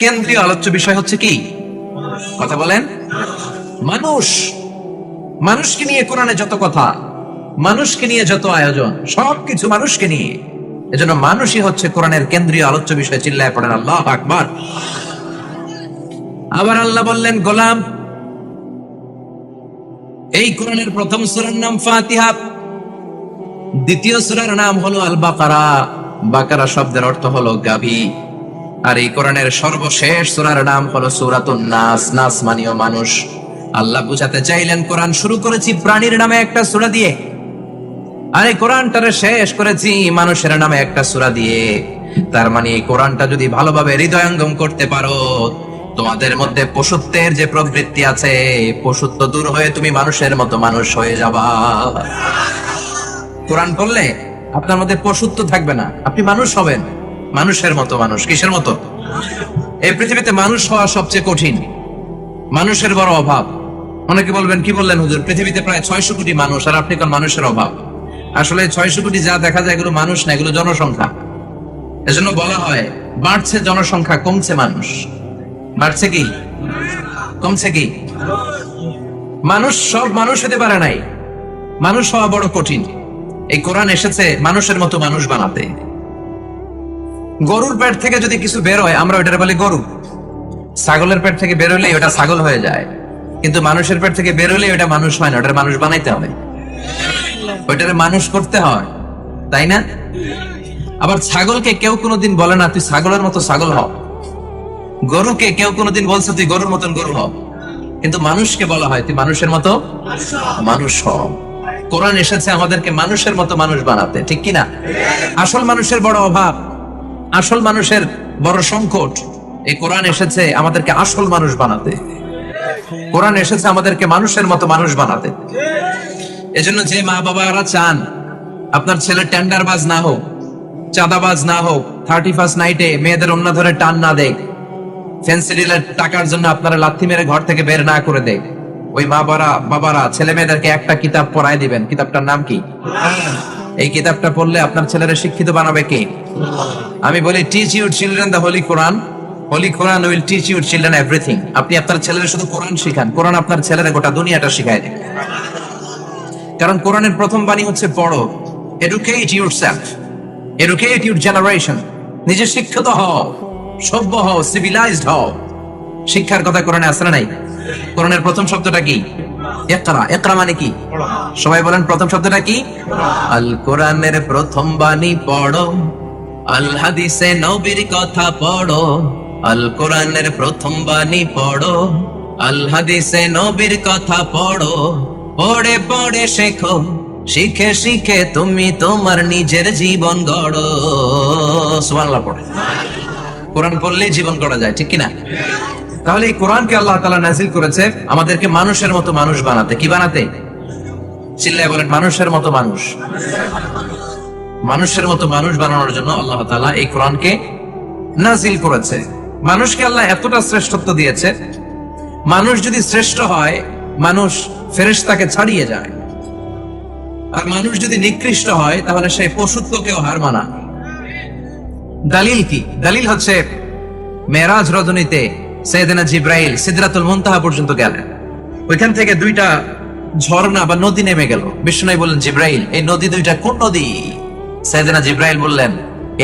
কেন্দ্রীয় আলোচ্য বিষয় হচ্ছে কি? কথা বলেন। মানুষ। মানুষকে নিয়ে কোরআনে যত কথা, মানুষকে নিয়ে যত আয়োজন, সবকিছু মানুষকে নিয়ে। এজন্য মানুষই হচ্ছে কোরআনের কেন্দ্রীয় আলোচ্য বিষয় চিল্লায় পড়েন আল্লাহ আকবার। আবার আল্লাহ বললেন, গোলাম, এই কোরআনের প্রথম সূরার নাম ফাতিহা। দ্বিতীয় সূরার নাম হলো আল বাকারা বাকারা শব্দের অর্থ হলো গাভী। আর এই কোরআনের সর্বশেষ সুরার নাম হলো সূরাতুন নাস। নাস মানিও মানুষ। আল্লাহ বুঝাতে চাইলেন, কোরআন শুরু করেছি প্রাণীর নামে একটা সূরা দিয়ে। আর এই কোরআনটারে শেষ করেছি মানুষের নামে একটা সূরা দিয়ে। তার মানে এই কোরআনটা যদি ভালোভাবে হৃদয়ঙ্গম করতে পারো, তোমাদের মধ্যে পশুত্বের যে প্রবৃত্তি আছে, পশুত্ব দূর হয়ে তুমি মানুষের মতো মানুষ হয়ে যাবা। কোরআন পড়লে আপনার মধ্যে পশুত্ব থাকবে না, আপনি মানুষ হবেন। মানুষের মতো মানুষ, কিসের মতো? এই পৃথিবীতে মানুষ হওয়া সবচেয়ে কঠিন। মানুষের বড় অভাব। অনেকে বলবেন, কি বললেন হুজুর? পৃথিবীতে প্রায় ছয়শো কোটি মানুষ, আর আপনি কোন মানুষের অভাব? আসলে ছয়শো কোটি যা দেখা যায় এগুলো মানুষ না, এগুলো জনসংখ্যা। এজন্য বলা হয়, বাড়ছে জনসংখ্যা, কমছে মানুষ। বাড়ছে কি? কমছে কি? মানুষ, সব মানুষ হতে পারে নাই। মানুষ হওয়া বড় কঠিন। এই কোরআন এসেছে মানুষের মতো মানুষ বানাতে। গরুর পেট থেকে যদি কিছু বের হয়, আমরা ওইটার বলি গরু। ছাগলের পেট থেকে বের হলে ওটা ছাগল হয়ে যায়। কিন্তু মানুষের পেট থেকে বের হলে ওটা মানুষ হয় না, ওটার মানুষ বানাইতে হবে। ওইটারে মানুষ করতে হয়, তাই না? আবার ছাগলকে কেউ কোনোদিন বলে না, তুই ছাগলের মতো ছাগল হ। গরুকে কেউ কোনোদিন বলছে, তুই গরুর মতন গরু হ। কিন্তু মানুষকে বলা হয়, তুই মানুষের মতো মানুষ হ। কোরআন এসেছে আমাদেরকে মানুষের মতো মানুষ বানাতে, ঠিক কিনা? আসল মানুষের বড় অভাব। আসল মানুষের বড় সংকট, এই কোরআন এসেছে আমাদেরকে আসল মানুষ বানাতে। কোরআন এসেছে আমাদেরকে মানুষের মতো মানুষ বানাতে। এজন্য যে মা বাবারা চান, আপনার ছেলে টেন্ডারবাজ না হোক, চাঁদাবাজ না হোক থার্টি ফার্স্ট নাইটে মেয়েদের অন্য ধরে টান না দেখ ফেন্সি ডিলের টাকার জন্য আপনারা লাথি মেরে ঘর থেকে বের না করে দেখ ওই মা বাবা বাবারা, ছেলে মেয়েদেরকে একটা কিতাব পড়ায় দিবেন। কিতাবটার নাম কি? এই কিতাবটা পড়লে আপনার ছেলেরা শিক্ষিত বানাবে কে? আমি বলি teach your children the holy Quran holy Quran will teach your children everything আপনি আপনার ছেলেরা শুধু কোরআন শিখান। কোরআন আপনার ছেলেরা গোটা দুনিয়াটা শিখায় দেবে। কারণ কোরআনের প্রথম বাণী হচ্ছে পড়ো educate yourself educate your generation নিজে শিক্ষিত হও। সভ্য হও। সিভিলাইজড হও। শিক্ষার কথা কোরআনে আসে না নাই? কোরআনের প্রথম শব্দটা কি? একরা একরা মানে কি? সবাই বলেন প্রথম শব্দটা কি? আল কোরআনের প্রথম বাণী পড়ো। আল নবীর কথা পড়ো, আল কোরআনের প্রথম বাণী পড়ো। নবীর কথা পড়ো, পড়ে পড়ে শেখো, শিখে শিখে তুমি তোমার নিজের জীবন গড়ো। পড়ে। কোরআন পড়লেই জীবন গড়া যায়, ঠিক কিনা? তাহলে এই কোরআনকে আল্লাহ তালা নাজিল করেছে আমাদেরকে মানুষের মতো মানুষ বানাতে। কি বানাতে? চিল্লায় বলেন, মানুষের মতো মানুষ। মানুষের মতো মানুষ বানানোর জন্য আল্লাহ তাআলা এই কোরআনকে নাজিল করেছে। মানুষকে আল্লাহ এতটা শ্রেষ্ঠত্ব দিয়েছে, মানুষ যদি শ্রেষ্ঠ হয়, মানুষ ফেরেশতাকে ছাড়িয়ে যায়। আর মানুষ যদি নিকৃষ্ট হয়, তাহলে সে পশুত্বকেও হার মানা দালিল কি? দালিল হচ্ছে মেরাজ রজনীতে সৈয়দনা জিব্রাইল সিদরাতুল মুনতাহা পর্যন্ত গেলেন। ওইখান থেকে দুইটা ঝর্ণা বা নদী নেমে গেল। বিষ্ণু বললেন, জিব্রাইল, এই নদী দুইটা কোন নদী? সৈয়দনা জিব্রাইল বললেন,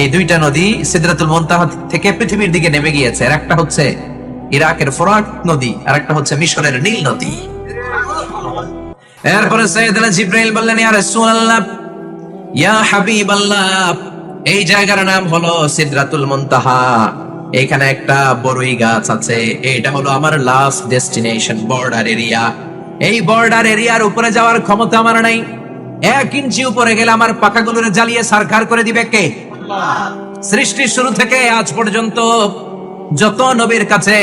এই দুইটা নদী সিদরাতুল মুনতাহা থেকে পৃথিবীর দিকে নেমে গিয়েছে। আর একটা হচ্ছে ইরাকের ফোরাট নদী, আর একটা হচ্ছে মিশরের নীল নদী। এরপরে জিব্রাইল বললেন, ইয়া রাসূলুল্লাহ, ইয়া হাবিবাল্লাহ, এই জায়গার নাম হলো সিদরাতুল মুনতাহা। এখানে একটা বড়ই গাছ আছে এটা হলো আমার লাস্ট ডেস্টিনেশন বর্ডার এরিয়া এই বর্ডার এরিয়ার উপরে যাওয়ার ক্ষমতা আমার নাই। এক ইঞ্চি উপরে গেলে আমার পাখাগুলোরে জ্বালিয়ে সারখার করে দিবে কে? সৃষ্টির শুরু থেকে আজ পর্যন্ত যত নবীর কাছে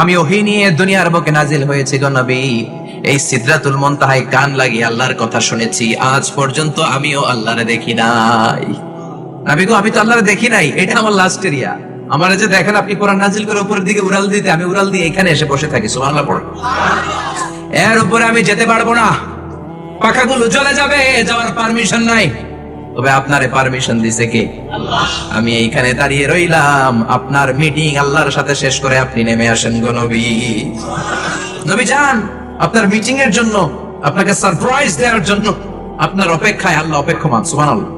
আমি ওহি নিয়ে দুনিয়ার বুকে নাজিল হয়েছি গো নবী। এই সিদরাতুল মুনতাহায় কান লাগিয়ে আল্লাহর কথা শুনেছি। আজ পর্যন্ত আমিও আল্লাহরে দেখি নাই। নবী গো, আমি তো আল্লাহরে দেখি নাই। এটা আমার লাস্ট এরিয়া আমার যে দেখেন, আপনি কোরআন নাজিল করে উপরের দিকে উড়াল দিতে, আমি উড়াল দিয়ে এখানে এসে বসে থাকি। সুবহানাল্লাহ পড়ো। এর উপরে আমি যেতে পারব না। পাখাগুলো চলে যাবে, যাওয়ার পারমিশন নাই। তবে আপনারে পারমিশন দিছে কে? আমি এইখানে দাঁড়িয়ে রইলাম। আপনার মিটিং আল্লাহর সাথে শেষ করে আপনি নেমে আসেন গো নবী। নবী যান, আপনার মিটিং এর জন্য, আপনাকে সারপ্রাইজ দেওয়ার জন্য, আপনার অপেক্ষায় আল্লাহ অপেক্ষমান, সুবহানাল্লাহ।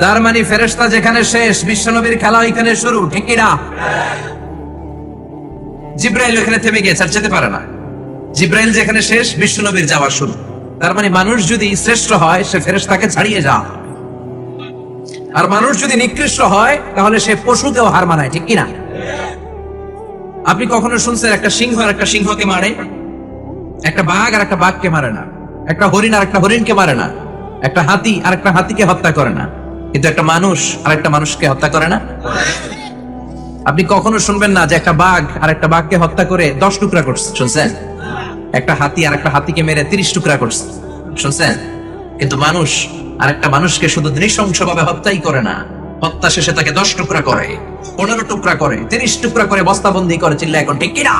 তার মানে ফেরেশতা যেখানে শেষ, বিশ্বনবীর খেলা ওইখানে শুরু, ঠিক কি না? জিব্রাইল ওখানে থেমে গিয়েছে আর যেতে পারে না। জিব্রাইল যেখানে শেষ, বিশ্বনবীর যাওয়া শুরু। তার মানে মানুষ যদি শ্রেষ্ঠ হয়, সে ফেরেশতাকে ছাড়িয়ে যা আর মানুষ যদি নিকৃষ্ট হয়, তাহলে সে পশুকেও হার মানায়, ঠিক কিনা? আপনি কখনো শুনছেন একটা সিংহ আর একটা সিংহকে মারে? একটা বাঘ আর একটা বাঘকে মারে না। একটা হরিণ আর একটা হরিণকে মারে না। একটা হাতি আর একটা হাতিকে হত্যা করে না। কিন্তু একটা মানুষ আর একটা মানুষকে হত্যা করে না? আপনি কখনো শুনবেন না যে একটা বাঘ আর একটা বাঘকে হত্যা করে দশ টুকরা করছে, শুনছেন? একটা হাতি আর একটা হাতিকে মেরে তিরিশ টুকরা করছে। শুনছেন? কিন্তু মানুষ আর একটা মানুষকে শুধু নৃশংস ভাবে হত্যাই করে না। হত্যা শেষে তাকে দশ টুকরা করে, পনেরো টুকরা করে, তিরিশ টুকরা করে বস্তাবন্দি করে চিল্লা এখন ঠিক কিনা?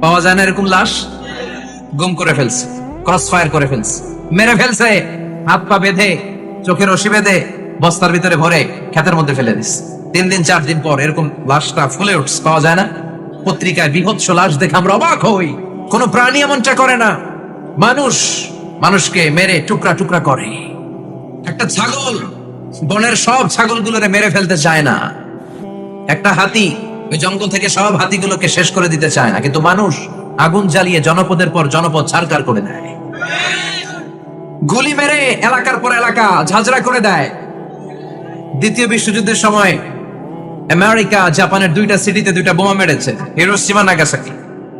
পাওয়া যায় না এরকম লাশ? গুম করে ফেলছে ক্রস ফায়ার করে ফেলছে, মেরে ফেলছে, হাত পা বেঁধে, চোখের রশি বেঁধে, বস্তার ভিতরে ভরে, ক্ষেতের মধ্যে ফেলে দিস তিন দিন, চার দিন পর এরকম লাশটা ফুলে উঠছে, পাওয়া যায় না? পত্রিকায় বিভৎস লাশ দেখে আমরা অবাক হই। কোন প্রাণী এমনটা করে না। মানুষ মানুষকে মেরে টুকরা টুকরা করে। একটা ছাগল, বনের সব ছাগলগুলোরে মেরে ফেলতে চায় না। একটা হাতি, ওই জঙ্গল থেকে সব হাতিগুলোকে শেষ করে দিতে চায় না। কিন্তু মানুষ আগুন জ্বালিয়ে জনপদের পর জনপদ ছাড়কার করে দেয়। গুলি মেরে এলাকার পর এলাকা ঝাঁঝরা করে দেয়। দ্বিতীয় বিশ্বযুদ্ধের সময় আমেরিকা, জাপানের দুইটা সিটিতে দুইটা বোমা মেরেছে। Hiroshima Nagasaki.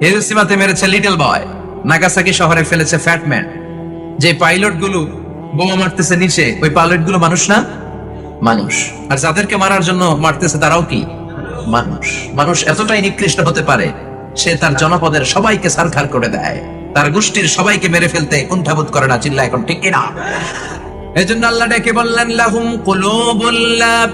হিরোসীমাতে মেরেছে লিটল বয় নাগাসাকি শহরে ফেলেছে ফ্যাটম্যান যে পাইলটগুলো বোমা মারতেছে নিচে, ওই পাইলটগুলো মানুষ না? মানুষ। আর যাদেরকে মারার জন্য মারতেছে তারাও কি? মানুষ। মানুষ এতটাই নিকৃষ্ট হতে পারে, সে তার জনপদের সবাইকে সারখার করে দেয়। তার গোষ্ঠীর সবাইকে মেরে ফেলতে কুণ্ঠাবোধ করে না চিল্লা এখন ঠিক কিনা? এই জন্য আল্লাহ ডেকে বললেন, লাহুম কুলুবুল্লা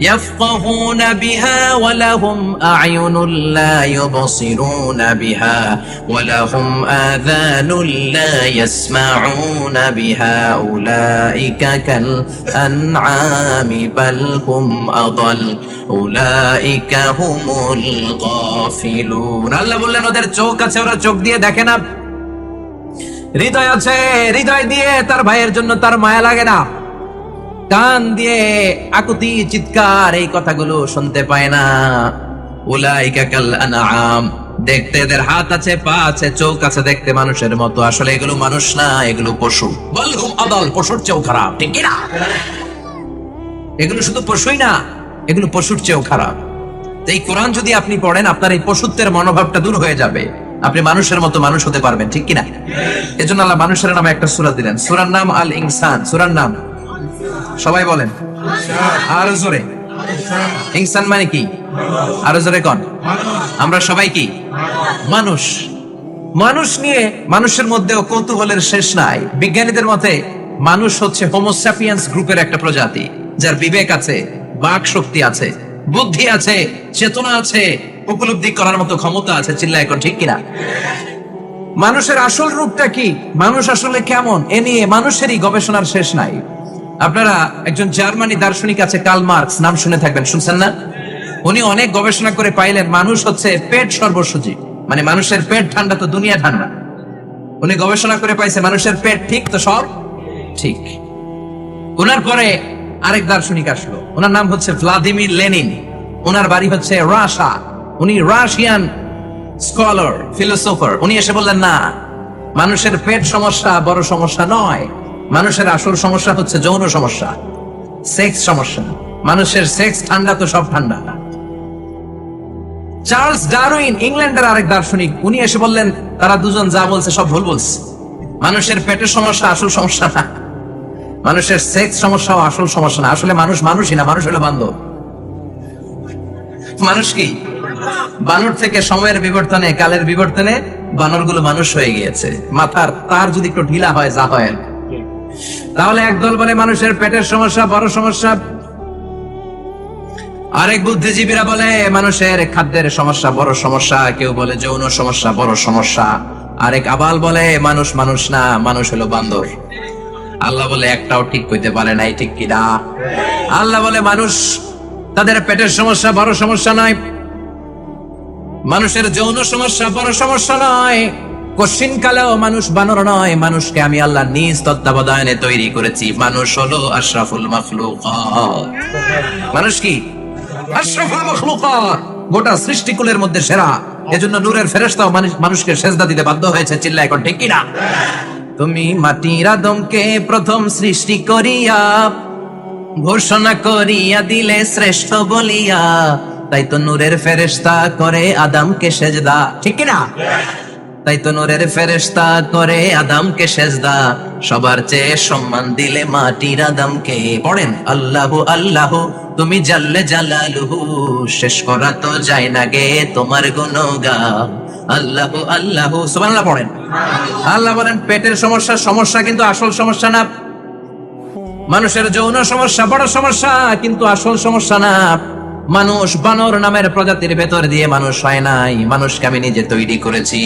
يفقهون بها ولهم أعين لا يبصرون بها ولهم آذان لا يسمعون بها أولئك كالأنعام بل هم أضل أولئك هم الغافلون আল্লাহ বললেন ওদের চোখ আছে ওরা চোখ দিয়ে দেখে না হৃদয় আছে হৃদয় দিয়ে তার ভাইয়ের জন্য তার মায়া লাগে না কান দিয়ে আকুতি, চিৎকার এই কথাগুলো শুনতে পায় না। আনআম। দেখতে এদের হাত আছে, পা আছে, চোখ আছে দেখতে মানুষের মতো। আসলে এগুলো মানুষ না, এগুলো পশু। বলহুম আদল, পশুর চেয়েও খারাপ। ঠিক না? এগুলো শুধু পশুই না, এগুলো পশুর চেয়েও খারাপ। এই কোরআন যদি আপনি পড়েন, আপনার এই পশুত্বের মনোভাবটা দূর হয়ে যাবে। আপনি মানুষের মতো মানুষ হতে পারবেন, ঠিক কিনা এজন্য আল্লাহ মানুষের নামে একটা সুরা দিলেন। সুরার নাম আল ইনসান সুরার নাম সবাই বলেন। আরও জোরে। ইনসান মানে কি? আরও জোরে কন। আমরা সবাই কি? মানুষ। মানুষ নিয়ে মানুষের মধ্যেও কৌতূহলের শেষ নাই। বিজ্ঞানীদের মতে, মানুষ হচ্ছে হোমোস্যাপিয়ান্স গ্রুপের একটা প্রজাতি, যার বিবেক আছে, বাক শক্তি আছে, বুদ্ধি আছে, চেতনা আছে, উপলব্ধি করার মতো ক্ষমতা আছে চিল্লা এখন ঠিক কিনা? মানুষের আসল রূপটা কি? মানুষ আসলে কেমন? এ নিয়ে মানুষেরই গবেষণার শেষ নাই। আপনারা একজন জার্মানি দার্শনিক আছে কার্ল মার্কস, নাম শুনে থাকবেন, শুনছেন না? উনি অনেক গবেষণা করে পাইলেন, মানুষ হচ্ছে পেট সর্বস্বজী মানে মানুষের পেট ঠান্ডা তো দুনিয়া ঠান্ডা। উনি গবেষণা করে পাইছে, মানুষের পেট ঠিক তো সব? ঠিক। ওনার পরে আরেক দার্শনিক আসলো। ওনার নাম হচ্ছে ভ্লাদিমির লেনিন। ওনার বাড়ি হচ্ছে রাশা। উনি রাশিয়ান স্কলার, ফিলোসোফার। উনি এসে বললেন, না, মানুষের পেট সমস্যা বড় সমস্যা নয়। মানুষের আসল সমস্যা হচ্ছে যৌন সমস্যা সেক্স সমস্যা। মানুষের সেক্স ঠান্ডা তো সব ঠান্ডা। চার্লস ডারউইন ইংল্যান্ডের আরেক দার্শনিক, উনি এসে বললেন, তারা দুজন যা বলছে সব ভুল বলছে। মানুষের পেটের সমস্যা আসল সমস্যা না। মানুষের সেক্স সমস্যাও আসল সমস্যা না। আসলে মানুষ মানুষই না, মানুষ হলো বান্ধব মানুষ কি? বানর থেকে সময়ের বিবর্তনে, কালের বিবর্তনে বানরগুলো মানুষ হয়ে গিয়েছে। মাথার তার যদি একটু ঢিলা হয়, যা হয়। তাহলে একদল বলে মানুষের পেটের সমস্যা, বড় সমস্যা। আরেক বুদ্ধিজীবীরা বলে, মানুষের খাদ্যের সমস্যা, বড় সমস্যা। কেউ বলে যৌন সমস্যা, বড় সমস্যা। আরেক আবাল বলে, মানুষ মানুষ না, মানুষ হলো বান্দর। আল্লাহ বলে, একটাও ঠিক কইতে পারে নাই, ঠিক কিনা আল্লাহ বলে, মানুষ তাদের পেটের সমস্যা, বড় সমস্যা নয়। মানুষের যৌন সমস্যা, বড় সমস্যা নয়। কশিন কালেও মানুষ বানর নয়, মানুষকে আমি আল্লাহ নিজ তত্ত্বাবধানে তৈরি করেছি। মানুষ হলো আশরাফুল মখলুকাত। মানুষ কি? আশরাফুল মখলুকাত। গোটা সৃষ্টিকুলের মধ্যে সেরা। এজন্য নূরের ফেরেশতাও মানুষকে সেজদা দিতে বাধ্য হয়েছে। চিল্লা এখন ঠিক কিনা তুমি মাটির আদমকে প্রথম সৃষ্টি করিয়া, ঘোষণা করিয়া দিলে শ্রেষ্ঠ বলিয়া, তাই তো নূরের ফেরেশতা করে আদমকে সেজদা। ঠিক না? তাই তো নূরের ফেরেশতা করে আদামকে সেজদা। সবার চেয়ে সম্মান দিলে মাটির আদমকে পড়েন আল্লাহ আল্লাহ, তুমি জাল্লে জালালুহু, শেষ করা তো যায় না গে তোমার গুণগান। আল্লাহ আল্লাহ, সুবহানাল্লাহ পড়েন। আল্লাহ বলেন, পেটের সমস্যা সমস্যা কিন্তু আসল সমস্যা না। মানুষের যৌন সমস্যা, বড় সমস্যা, কিন্তু আসল সমস্যা না। মানুষ বানর নামের প্রজাতির ভেতর দিয়ে মানুষ হয় নাই। মানুষকে আমি নিজে তৈরি করেছি।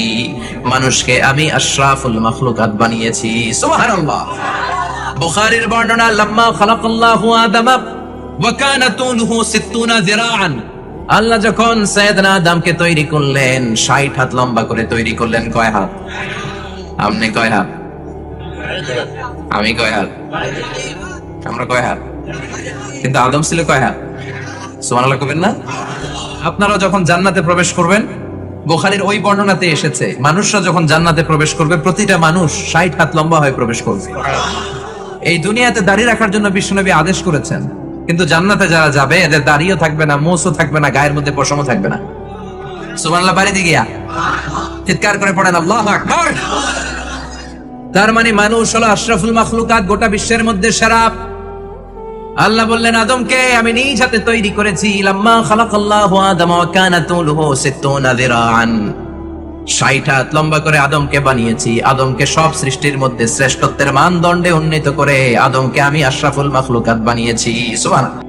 মানুষকে আমি আশরাফুল মখলুকাত বানিয়েছি। সুবহানাল্লাহ। বুখারীর বর্ণনা, লাম্মা খালাকাল্লাহু আদামা ওয়া কানা তুলুহু 60 যিরাআন। আল্লাহ যখন সাইয়েদনা আদমকে তৈরি করলেন 60 হাত লম্বা করে তৈরি করলেন, কয় হাত? আপনি কয় হাত? আমি কয় হাত? আমরা কয় হাত? কিন্তু আদম ছিল কয় হাত? আপনারা যখন জান্নাতে প্রবেশ করবেন, বোখারির ওই বর্ণনাতে এসেছে, মানুষরা যখন জান্নাতে প্রবেশ করবে, প্রতিটা মানুষ ষাট হাত লম্বা হয়ে প্রবেশ করবে। এই দুনিয়াতে দাঁড়িয়ে রাখার জন্য বিশ্বনবী আদেশ করেছেন, কিন্তু জান্নাতে যারা যাবে, এদের দাঁড়িয়েও থাকবে না মোসও থাকবে না, গায়ের মধ্যে পশমও থাকবে না। সুবহানাল্লাহ, বাড়ি দিয়ে গিয়া চিৎকার করে পড়েন, আল্লাহ তার মানে মানুষ হলো আশরাফুল মাখলুকাত গোটা বিশ্বের মধ্যে সেরা আল্লাহ বললেন, আদমকে আমি নিজ হাতে তৈরি করেছি। লাম্মা খালাকাল্লাহু আদম ওয়া কানা তুলুহু 60 যিরাআন 60 হাত লম্বা করে আদমকে বানিয়েছি। আদমকে সব সৃষ্টির মধ্যে শ্রেষ্ঠত্বের মানদণ্ডে উন্নীত করে আদমকে আমি আশরাফুল মাখলুকাত বানিয়েছি। সুবহানাল্লাহ।